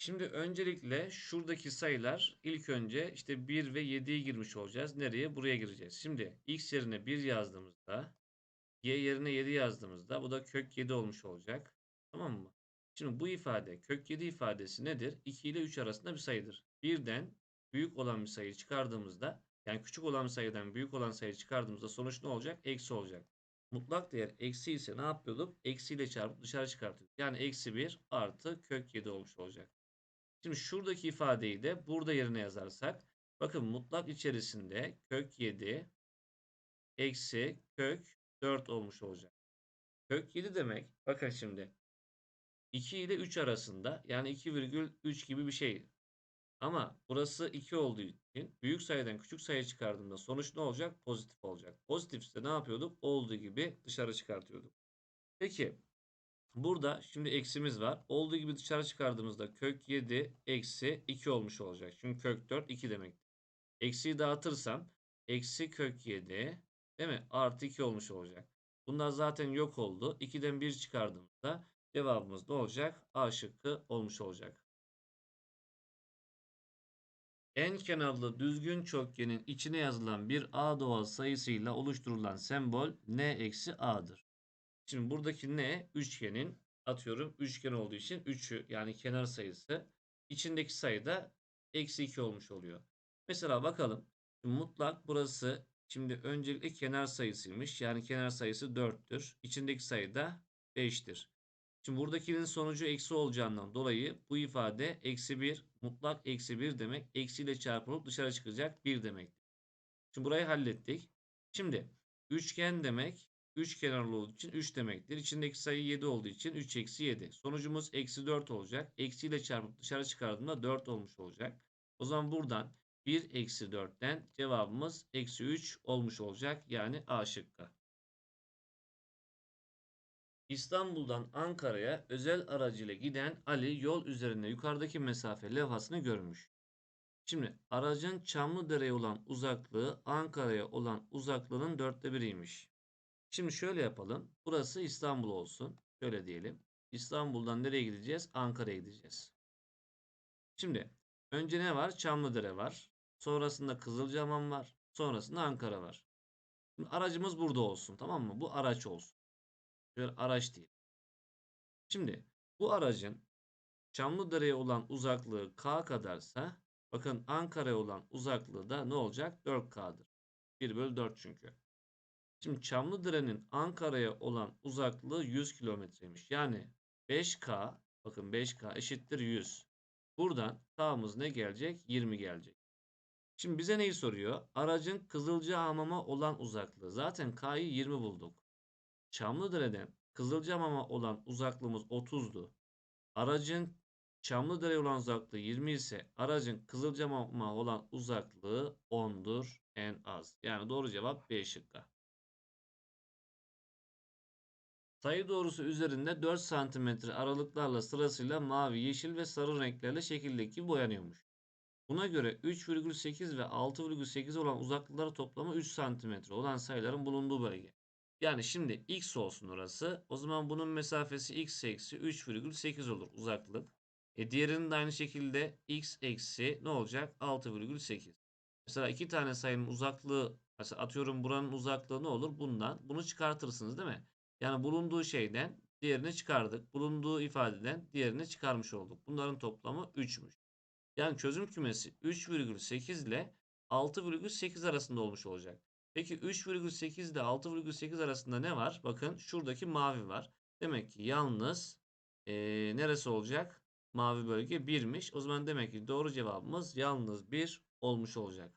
Şimdi öncelikle şuradaki sayılar ilk önce işte 1 ve 7'yi girmiş olacağız. Nereye? Buraya gireceğiz. Şimdi x yerine 1 yazdığımızda y yerine 7 yazdığımızda bu da kök 7 olmuş olacak. Tamam mı? Şimdi bu ifade kök 7 ifadesi nedir? 2 ile 3 arasında bir sayıdır. Birden büyük olan bir sayı çıkardığımızda yani küçük olan sayıdan büyük olan sayı çıkardığımızda sonuç ne olacak? Eksi olacak. Mutlak değer eksi ise ne yapıyorduk? Eksi ile çarpıp dışarı çıkartıyorduk. Yani eksi 1 artı kök 7 olmuş olacak. Şimdi şuradaki ifadeyi de burada yerine yazarsak bakın mutlak içerisinde kök 7 eksi kök 4 olmuş olacak. Kök 7 demek bakın şimdi 2 ile 3 arasında yani 2,3 gibi bir şey. Ama burası 2 olduğu için büyük sayıdan küçük sayı çıkardığımda sonuç ne olacak? Pozitif olacak. Pozitifse ne yapıyorduk? Olduğu gibi dışarı çıkartıyorduk. Peki burada şimdi eksimiz var. Olduğu gibi dışarı çıkardığımızda kök 7 eksi 2 olmuş olacak. Çünkü kök 4 2 demek. Eksiyi dağıtırsam eksi kök 7 değil mi? Artı 2 olmuş olacak. Bunlar zaten yok oldu. 2'den 1 çıkardığımızda cevabımız ne olacak? A şıkkı olmuş olacak. En kenarlı düzgün çokgenin içine yazılan bir A doğal sayısıyla oluşturulan sembol n eksi A'dır. Şimdi buradaki n üçgenin atıyorum üçgen olduğu için 3'ü yani kenar sayısı içindeki sayı da eksi 2 olmuş oluyor. Mesela bakalım. Şimdi mutlak burası şimdi öncelikle kenar sayısıymış. Yani kenar sayısı 4'tür. İçindeki sayı da 5'tir. Şimdi buradakinin sonucu eksi olacağından dolayı bu ifade eksi 1 mutlak eksi 1 demek. Eksiyle çarpılıp dışarı çıkacak 1 demek. Şimdi burayı hallettik. Şimdi üçgen demek 3 kenarlı olduğu için 3 demektir. İçindeki sayı 7 olduğu için 3 eksi 7. Sonucumuz eksi 4 olacak. Eksiyle çarpıp dışarı çıkardığımda 4 olmuş olacak. O zaman buradan 1 eksi 4'ten cevabımız eksi 3 olmuş olacak. Yani A şıkkı. İstanbul'dan Ankara'ya özel aracıyla giden Ali yol üzerinde yukarıdaki mesafe levhasını görmüş. Şimdi aracın Çamlıdere'ye olan uzaklığı Ankara'ya olan uzaklığının dörtte biriymiş. Şimdi şöyle yapalım. Burası İstanbul olsun. Şöyle diyelim. İstanbul'dan nereye gideceğiz? Ankara'ya gideceğiz. Şimdi önce ne var? Çamlıdere var. Sonrasında Kızılcahamam var. Sonrasında Ankara var. Şimdi aracımız burada olsun. Tamam mı? Bu araç olsun. Şöyle araç değil. Şimdi bu aracın Çamlıdere'ye olan uzaklığı K kadarsa bakın Ankara'ya olan uzaklığı da ne olacak? 4K'dır. 1 bölü 4 çünkü. Şimdi Çamlıdere'nin Ankara'ya olan uzaklığı 100 kilometreymiş. Yani 5K bakın 5K eşittir 100. Buradan K'mız ne gelecek? 20 gelecek. Şimdi bize neyi soruyor? Aracın Kızılcahamam'a olan uzaklığı. Zaten K'yı 20 bulduk. Çamlıdere'den Kızılcahamam'a olan uzaklığımız 30'du. Aracın Çamlıdere'ye olan uzaklığı 20 ise aracın Kızılcahamam'a olan uzaklığı 10'dur en az. Yani doğru cevap B şıkkı. Sayı doğrusu üzerinde 4 cm aralıklarla sırasıyla mavi, yeşil ve sarı renklerle şekildeki boyanıyormuş. Buna göre 3,8 ve 6,8 olan uzaklıkları toplamı 3 cm olan sayıların bulunduğu bölge. Yani şimdi x olsun orası. O zaman bunun mesafesi x eksi 3,8 olur uzaklık. E diğerinin de aynı şekilde x eksi ne olacak? 6,8. Mesela iki tane sayının uzaklığı mesela atıyorum buranın uzaklığı ne olur? Bundan. Bunu çıkartırsınız değil mi? Yani bulunduğu şeyden diğerini çıkardık. Bulunduğu ifadeden diğerini çıkarmış olduk. Bunların toplamı 3'müş. Yani çözüm kümesi 3,8 ile 6,8 arasında olmuş olacak. Peki 3,8 ile 6,8 arasında ne var? Bakın şuradaki mavi var. Demek ki yalnız ee, neresi olacak? Mavi bölge 1'miş. O zaman demek ki doğru cevabımız yalnız 1 olmuş olacak.